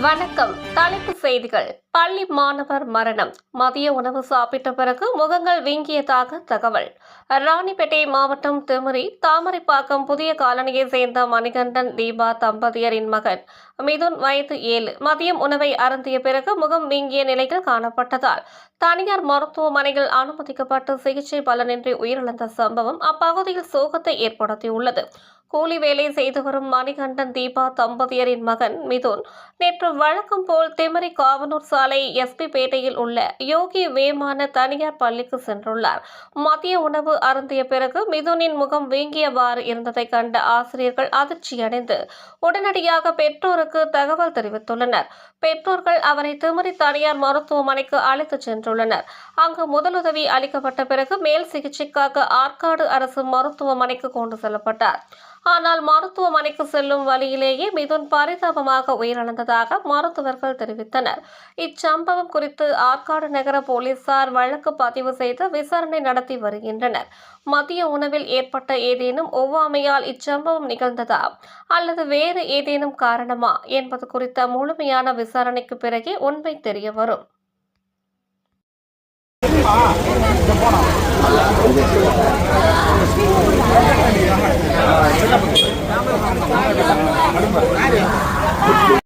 வணக்கம். தலைப்பு செய்திகள். பள்ளி மாணவர் மரணம். மதிய உணவு சாப்பிட்ட பிறகு முகங்கள் வீங்கியதாக தகவல். ராணிப்பேட்டை மாவட்டம் திமிரி தாமரைப்பாக்கம் புதிய காலனியை சேர்ந்த மணிகண்டன் தீபா தம்பதியரின் மகன். மிதுன் வயது ஏழு. மதியம் உணவை அருந்திய பிறகு முகம் வீங்கிய நிலையில் காணப்பட்டதால் தனியார் மருத்துவமனையில் அனுமதிக்கப்பட்டு சிகிச்சை பலனின்றி உயிரிழந்த சம்பவம் அப்பகுதியில் சோகத்தை ஏற்படுத்தியுள்ளது. கூலி வேலை செய்து வரும் மணிகண்டன் தீபா தம்பதியரின் மகன் மிதுன். நேற்று வழக்கம் போல் திமரி காவனூர் சாலை எஸ்பி பேட்டையில் உள்ள யோகி வேமான தனியார் பள்ளிக்கு சென்றுள்ளார். மதிய உணவு அருந்திய பிறகு மிதுனின் முகம் வீங்கியவாறு இருந்ததை கண்ட ஆசிரியர்கள் அதிர்ச்சியடைந்து உடனடியாக பெற்றோருக்கு தகவல் தெரிவித்துள்ளனர். பெற்றோர்கள் அவரை திமரி தனியார் மருத்துவமனைக்கு அழைத்துச் சென்றுள்ளனர். அங்கு முதலுதவி அளிக்கப்பட்ட பிறகு மேல் சிகிச்சைக்காக ஆற்காடு அரசு மருத்துவமனைக்கு கொண்டு செல்லப்பட்டார். ஆனால் மருத்துவமனைக்கு செல்லும் வழியிலேயே மிதுன் பரிதாபமாக உயிரிழந்ததாக மருத்துவர்கள் தெரிவித்தனர். இச்சம்பவம் குறித்து ஆற்காடு நகர போலீசார் வழக்கு பதிவு செய்து விசாரணை நடத்தி வருகின்றனர். மதிய உணவில் ஏற்பட்ட ஏதேனும் ஒவ்வாமையால் இச்சம்பவம் நிகழ்ந்ததா அல்லது வேறு ஏதேனும் காரணமா என்பது குறித்த முழுமையான விசாரணைக்கு பிறகே உண்மை தெரிய வரும். இங்க Valeu.